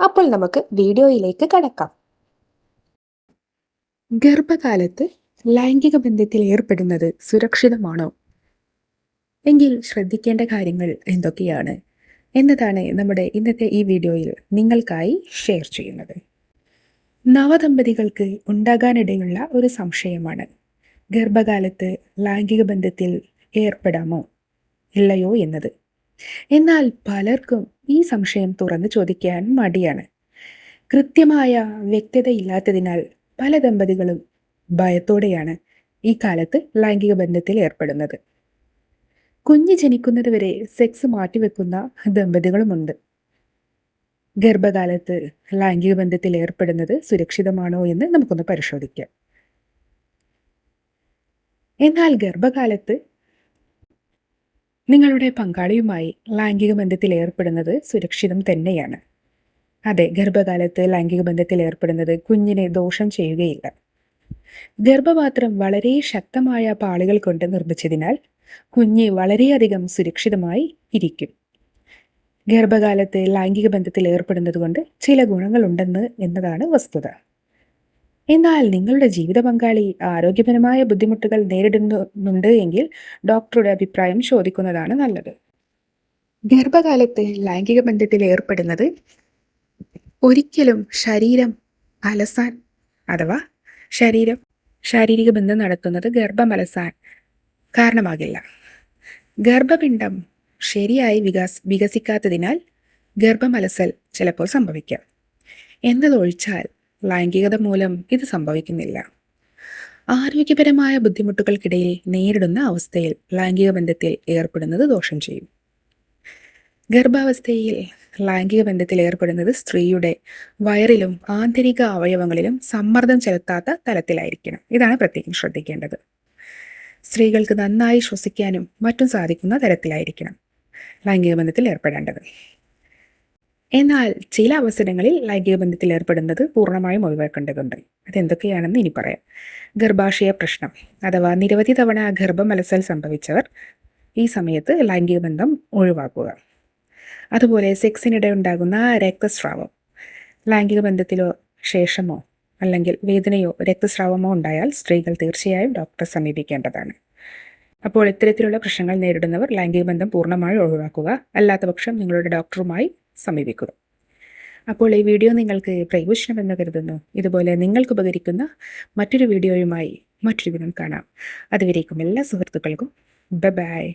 അപ്പോൾ നമുക്ക് വീഡിയോയിലേക്ക് കടക്കാം. ഗർഭകാലത്ത് ലൈംഗിക ബന്ധത്തിൽ ഏർപ്പെടുന്നത് സുരക്ഷിതമാണോ? എങ്കിൽ ശ്രദ്ധിക്കേണ്ട കാര്യങ്ങൾ എന്തൊക്കെയാണ്? എന്നതാണ് നമ്മുടെ ഇന്നത്തെ ഈ വീഡിയോയിൽ നിങ്ങൾക്കായി ഷെയർ ചെയ്യുന്നത്. നവദമ്പതികൾക്ക് ഉണ്ടാകാനിടയുള്ള ഒരു സംശയമാണ്. ഗർഭകാലത്ത് ലൈംഗിക ബന്ധത്തിൽ ഏർപ്പെടാമോ? ഇല്ലയോ എന്നത്. എന്നാൽ പലർക്കും ഈ സംശയം തുറന്നു ചോദിക്കാൻ മടിയാണ്. കൃത്യമായ വ്യക്തത ഇല്ലാത്തതിനാൽ പല ദമ്പതികളും ഭയത്തോടെയാണ് ഈ കാലത്ത് ലൈംഗിക ബന്ധത്തിൽ ഏർപ്പെടുന്നത്. കുഞ്ഞ് ജനിക്കുന്നതുവരെ സെക്സ് മാറ്റിവെക്കുന്ന ദമ്പതികളുമുണ്ട്. ഗർഭകാലത്ത് ലൈംഗിക ബന്ധത്തിൽ ഏർപ്പെടുന്നത് സുരക്ഷിതമാണോ എന്ന് നമുക്കൊന്ന് പരിശോധിക്കാം. എന്നാൽ ഗർഭകാലത്ത് നിങ്ങളുടെ പങ്കാളിയുമായി ലൈംഗിക ബന്ധത്തിൽ ഏർപ്പെടുന്നത് സുരക്ഷിതം തന്നെയാണ്. അതെ ഗർഭകാലത്ത് ലൈംഗിക ബന്ധത്തിൽ ഏർപ്പെടുന്നത് കുഞ്ഞിനെ ദോഷം ചെയ്യുകയില്ല. ഗർഭപാത്രം വളരെ ശക്തമായ പാളികൾ കൊണ്ട് നിർമ്മിച്ചതിനാൽ കുഞ്ഞ് വളരെയധികം സുരക്ഷിതമായി ഇരിക്കും. ഗർഭകാലത്ത് ലൈംഗിക ബന്ധത്തിൽ ഏർപ്പെടുന്നത് കൊണ്ട് ചില ഗുണങ്ങളുണ്ടെന്ന് എന്നതാണ് വസ്തുത. എന്നാൽ നിങ്ങളുടെ ജീവിത പങ്കാളി ആരോഗ്യപരമായ ബുദ്ധിമുട്ടുകൾ നേരിടുന്നുണ്ട് എങ്കിൽ ഡോക്ടറുടെ അഭിപ്രായം ചോദിക്കുന്നതാണ് നല്ലത്. ഗർഭകാലത്ത് ലൈംഗിക ബന്ധത്തിൽ ഏർപ്പെടുന്നത് ഒരിക്കലും ശരീരം അലസാൻ അഥവാ ശരീരം ശാരീരിക ബന്ധം നടത്തുന്നത് ഗർഭമലസാൻ കാരണമാകില്ല. ഗർഭപിണ്ഡം ശരിയായി വികാസ് വികസിക്കാത്തതിനാൽ ഗർഭമലസൽ ചിലപ്പോൾ സംഭവിക്കാം. എന്നതൊഴിച്ചാൽ ലൈംഗികത മൂലം ഇത് സംഭവിക്കുന്നില്ല. ആരോഗ്യപരമായ ബുദ്ധിമുട്ടുകൾക്കിടയിൽ നേരിടുന്ന അവസ്ഥയിൽ ലൈംഗിക ബന്ധത്തിൽ ഏർപ്പെടുന്നത് ദോഷം ചെയ്യും. ഗർഭാവസ്ഥയിൽ ലൈംഗിക ബന്ധത്തിൽ ഏർപ്പെടുന്നത് സ്ത്രീയുടെ വയറിലും ആന്തരിക അവയവങ്ങളിലും സമ്മർദ്ദം ചെലുത്താത്ത തലത്തിലായിരിക്കണം. ഇതാണ് പ്രത്യേകം ശ്രദ്ധിക്കേണ്ടത്. സ്ത്രീകൾക്ക് നന്നായി ശ്വസിക്കാനും മറ്റും സാധിക്കുന്ന തരത്തിലായിരിക്കണം ലൈംഗിക ബന്ധത്തിൽ ഏർപ്പെടേണ്ടത്. എന്നാൽ ചില അവസരങ്ങളിൽ ലൈംഗിക ബന്ധത്തിൽ ഏർപ്പെടുന്നത് പൂർണമായും ഒഴിവാക്കേണ്ടതുണ്ട്. അതെന്തൊക്കെയാണെന്ന് ഇനി പറയാം. ഗർഭാശയ പ്രശ്നം അഥവാ നിരവധി തവണ ഗർഭമലസൽ സംഭവിച്ചവർ ഈ സമയത്ത് ലൈംഗിക ബന്ധം ഒഴിവാക്കുക. അതുപോലെ സെക്സിനിടെ ഉണ്ടാകുന്ന രക്തസ്രാവം ലൈംഗിക ബന്ധത്തിലോ ശേഷമോ അല്ലെങ്കിൽ വേദനയോ രക്തസ്രാവമോ ഉണ്ടായാൽ സ്ത്രീകൾ തീർച്ചയായും ഡോക്ടറെ സമീപിക്കേണ്ടതാണ്. അപ്പോൾ ഇത്തരത്തിലുള്ള പ്രശ്നങ്ങൾ നേരിടുന്നവർ ലൈംഗിക ബന്ധം പൂർണമായും ഒഴിവാക്കുക. അല്ലാത്തപക്ഷം നിങ്ങളുടെ ഡോക്ടറുമായി സമീപിക്കുക അപ്പോൾ ഈ വീഡിയോ നിങ്ങൾക്ക് പ്രയോജനമെന്ന് കരുതുന്നു. ഇതുപോലെ നിങ്ങൾക്ക് ഉപകരിക്കുന്ന മറ്റൊരു വീഡിയോയുമായി മറ്റൊരു ദിനം കാണാം. അതുവരേക്കും എല്ലാ സുഹൃത്തുക്കൾക്കും. ബൈ